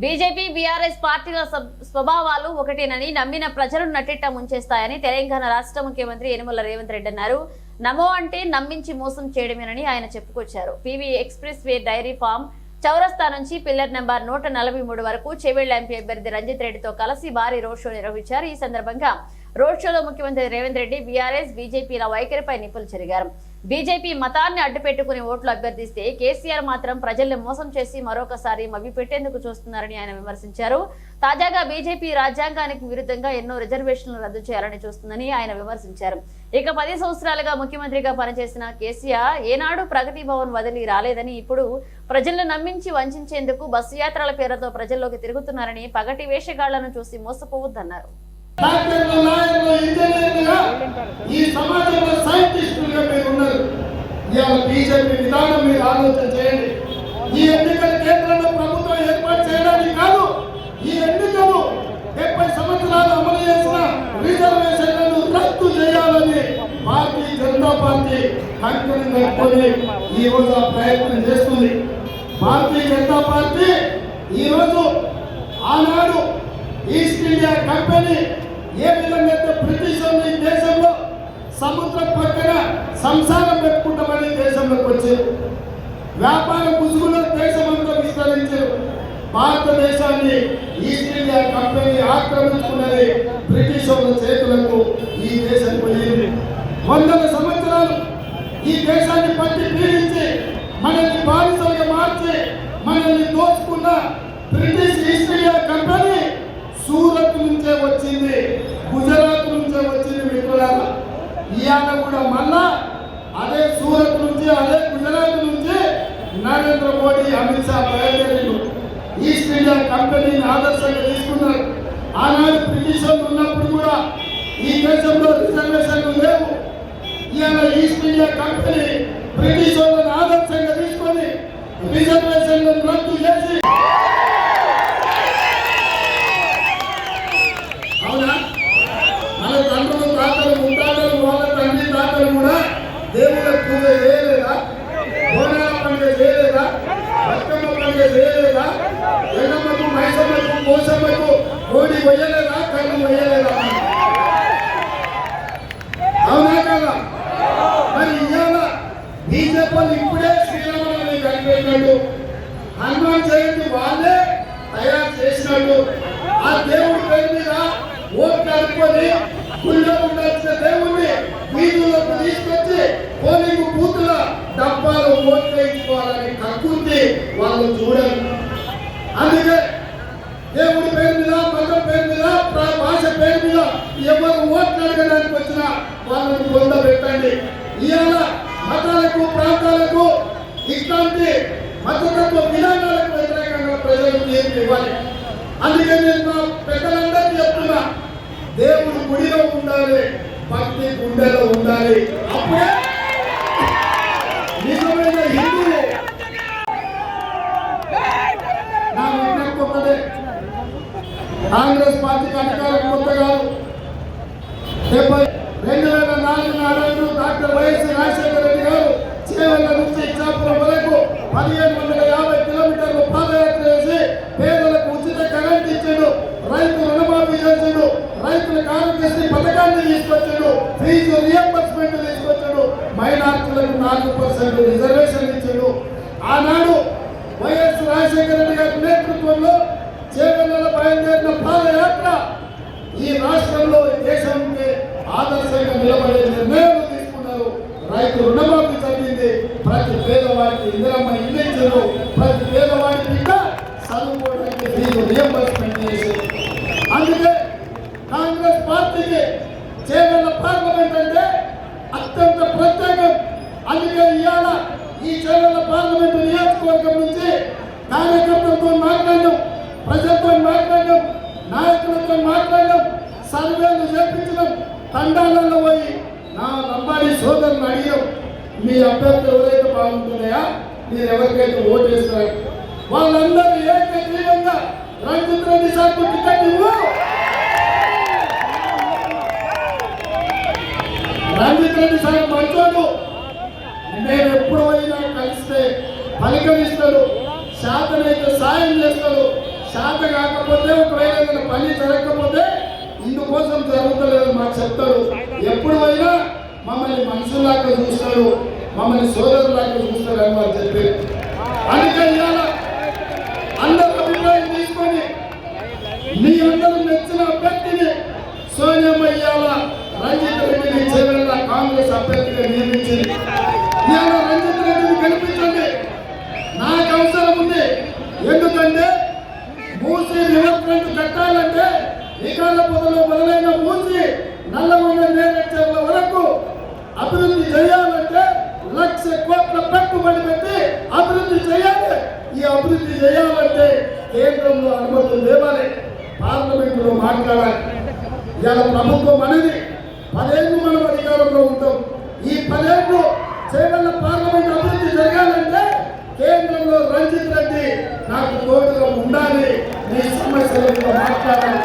BJP BRS పార్టీల స్వభావాలు ఒకటేనని నమ్మిన ప్రజలు నట్టిట్ట ముంచేస్తాయని తెలంగాణ రాష్ట్ర ముఖ్యమంత్రి యనమల రేవంత్ రెడ్డి అన్నారు. నమో అంటే నమ్మించి మోసం చేయడమేనని ఆయన చెప్పుకొచ్చారు. PV expressway dairy farm చౌరస్తా నుంచి పిల్లర్ నెంబర్ నూట నలభై మూడు వరకు చెవిళ్ళ ఎంపీ అభ్యర్థి రంజిత్ రెడ్డితో కలిసి భారీ రోడ్ షో నిర్వహించారు. ఈ సందర్భంగా రోడ్ షోలో ముఖ్యమంత్రి రేవంత్ రెడ్డి బీఆర్ఎస్ బీజేపీల వైఖరిపై నిప్పులు చెరిగారు. బీజేపీ మతాన్ని అడ్డుపెట్టుకుని ఓట్లు అభ్యర్థిస్తే కేసీఆర్ మాత్రం ప్రజల్ని మోసం చేసి మరొకసారి మభ్యపెట్టేందుకు చూస్తున్నారని ఆయన విమర్శించారు. తాజాగా బీజేపీ రాజ్యాంగానికి విరుద్ధంగా ఎన్నో రిజర్వేషన్లు రద్దు చేయాలని చూస్తుందని ఆయన విమర్శించారు. ఇక పది సంవత్సరాలుగా ముఖ్యమంత్రిగా పనిచేసిన కేసీఆర్ ఏనాడు ప్రగతి భవన్ వదిలి రాలేదని ఇప్పుడు ప్రజలను నమ్మించి వంచేందుకు బస్సు యాత్రల పేరుతో ప్రజల్లోకి తిరుగుతున్నారని పగటి వేషగాళ్ళను చూసి మోసపోవద్దన్నారు. డాక్టర్లు లాయర్లు ఇంజనీర్లుగా ఈ సమాజంలో సైంటిస్టులుగా మీరు ఉన్నారు. ఇవాళ బీజేపీ విధానం మీరు ఆలోచన చేయండి. ఈ ఎన్నికల కేంద్రంలో ప్రభుత్వం ఏర్పాటు చేయడానికి కాదు ఈ ఎన్నికలు డెబ్బై సంవత్సరాలు అమలు చేసిన రిజర్వేషన్లను రద్దు చేయాలని భారతీయ జనతా పార్టీ కంకణం కట్టుకొని ఈ రోజు ఆ ప్రయత్నం చేస్తుంది. భారతీయ జనతా పార్టీ ఈ రోజు ఆనాడు ఈస్ట్ ఇండియా కంపెనీ ఏ విధంగా అయితే బ్రిటిష్ ఈ దేశంలో సముద్రం పక్కన సంసారం పెట్టుకుంటామని దేశంలోకి వచ్చారు వ్యాపార ముసుగులో దేశం అంతా విస్తరించారు భారతదేశాన్ని ఈస్ట్ ఇండియా కంపెనీ ఆక్రమించుకున్నది బ్రిటిష్ వాళ్ళ చేతులకు ఈ దేశం పోయింది. వందల సంవత్సరాలు ఈ దేశాన్ని పట్టి పీడించి మనల్ని బానిసలుగా మార్చి మనల్ని దోచుకున్న British East India Company Surat నుంచే వచ్చింది. గుజరాత్ నుంచే వచ్చింది మిత్రులారా ఇవాళ కూడా మళ్ళా అదే సూరత్ నుంచి అదే గుజరాత్ నుంచి నరేంద్ర మోడీ అమిత్ షా బయలుదేరిండు. ఈస్ట్ ఇండియా కంపెనీని ఆదర్శంగా తీసుకున్నారు. ఆనాడు బ్రిటిష్ ఉన్నప్పుడు కూడా ఈ దేశంలో రిజర్వేషన్లు లేవు. ఇవాళ ఈస్ట్ ఇండియా కంపెనీ బ్రిటిష్ వాళ్ళని ఆదర్శంగా తీసుకొని రిజర్వేషన్ వేయలేదా చేయలేదా? ఎల్లమ్మకు మైసమ్మకు కోసమ్మకు కోడి వేయలేదా? కన్ను వేయలేదా? అవునా కదా? మరి ఇవాళ బీజేపీ ఇప్పుడే శ్రీరామని కనిపెట్టినట్టు హనుమాన్ జయంతి వాళ్ళే తయారు చేసినట్టు ఆ దేవుడి పేరు మీద ఓట్లు అనుకొని గుళ్ళో ఉండాల్సిన దేవుణ్ణి వీధుల్లోకి తీసుకొచ్చి పోలింగ్ బూతుల డబ్బాలు ఓట్లు వేయించుకోవాలని కక్కుర్తి వాళ్ళు చూడరు. అందుకే దేవుడి పేరు మీద మతం పేరు మీద ప్రా- భాష పేరు మీద ఎవరు ఓట్లు అడగడానికి వచ్చినా వాళ్ళని పొందబెట్టండి ఇవాళ మతాలకు ప్రాంతాలకు ఇట్లాంటి మతతత్వ విధానాలకు వ్యతిరేకంగా ప్రజలకు తీర్పు ఇవ్వాలి. అందుకే నేను మా పెద్దలందరికీ చెప్తున్నా దేవుడు గుడిలో ఉండాలి భక్తి గుండెలో ఉండాలి. అప్పుడే కాంగ్రెస్ పార్టీకి అధికారం కొత్త డెబ్బై రెండు వేల నాలుగు నాడు డాక్టర్ వైఎస్ రాజశేఖర రెడ్డి గారు చేవల్ల నుంచి ఇచ్చాపురం వరకు పదిహేను వందల యాభై కిలోమీటర్లు పాదయాత్ర చేసి పేదలకు ఉచిత కరెంట్ ఇచ్చాడు రైతు రుణమాఫీ చేసాడు రైతులకు ఆరోగ్యశ్రీ పథకాన్ని తీసుకొచ్చాడు ఫీజు రియంబర్స్మెంట్ తీసుకొచ్చాడు మైనార్టీలకు నాలుగు పర్సెంట్ రిజర్వేషన్ ఇచ్చాడు. ఆనాడు వైఎస్ రాజశేఖర రెడ్డి గారి నేతృత్వంలో చేసిన పాదయాత్ర ఈ రాష్ట్రంలో దేశానికి ఆదర్శంగా నిలబడే నిర్ణయాలు తీసుకున్నారు. రైతు రుణమాఫీ జరిగింది. ప్రతి పేదవాడికి ఇందిరమ్మ ఇల్లు ఇచ్చారు. ప్రతి పేదవాడికి ఇంకా చదువుకోవడానికి ఫీజు రియంబర్స్మెంట్ చేసి. అందుకే కాంగ్రెస్ పార్టీకి చేవెళ్ళ పార్లమెంట్ అంటే అత్యంత ప్రత్యేకం. అందుకే ఇవాళ ఈ చేవెళ్ళ పార్లమెంట్ నియోజకవర్గం నుంచి కార్యకర్తలతో మాట్లాడడం ప్రజలతో మాట్లాడడం నాయకులతో మాట్లాడడం సర్వేలు చేపించడం తండాలలో పోయి నా లంబాడి సోదరులు అడిగాం. మీ అభ్యర్థి ఎవరైతే బాగుంటున్నాయా మీరు ఎవరికైతే ఓటు వేస్తున్నారు వాళ్ళందరూ ఏకగ్రీవంగా రంజిత్ రెడ్డి సార్కు టికెట్ ఇవ్వు. రంజిత్ రెడ్డి సార్ మంచోడు. నేను ఎప్పుడు అయినా కలిస్తే పలకరిస్తాడు శాతనైతే సాయం చేస్తాడు. శా కాకపోతే ఒకవేళ ఏదైనా పని జరగకపోతే ఇందుకోసం జరుగుతలేదు మాకు చెప్తారు. ఎప్పుడు అయినా మమ్మల్ని మనుషుల్లాగా చూస్తారు మమ్మల్ని సోదరులాగా చూస్తారు అని వారు చెప్పి అందుకే అందరి అభిప్రాయం తీసుకొని మీ అందరూ మెచ్చిన అభ్యర్థిని సోనియమ్మ ఇవాళ రంజిత్ రెడ్డిని చేవెళ్ళ కాంగ్రెస్ అభ్యర్థిగా నియమించింది. ఇవాళ రంజిత్ రెడ్డిని కనిపించండి నాకు అవసరం ఉంది. ఎందుకంటే మూసి రివర్ ఫ్రంట్ కట్టాలంటే ఇకాల పొదలో మొదలైన మూసి నల్లగొండ నేరెచ్చర్ల వరకు అభివృద్ధి చేయాలంటే లక్ష కోట్ల పెట్టుబడి పెట్టి అభివృద్ధి చేయాలి. ఈ అభివృద్ధి చేయాలంటే కేంద్రంలో అనుమతులు లేవాలి. పార్లమెంటులో మాట్లాడాలి. ఇవాళ ప్రభుత్వం అనేది పదేళ్ళు మనం అధికారంలో ఉంటాం. ఈ పదేళ్ళు చేపల పార్లమెంట్ అభివృద్ధి జరగాలంటే కేంద్రంలో రంజిత్ రెడ్డి నాకు తోడుగా ఉండాలి. మీ సమస్యల మాట్లాడాలి.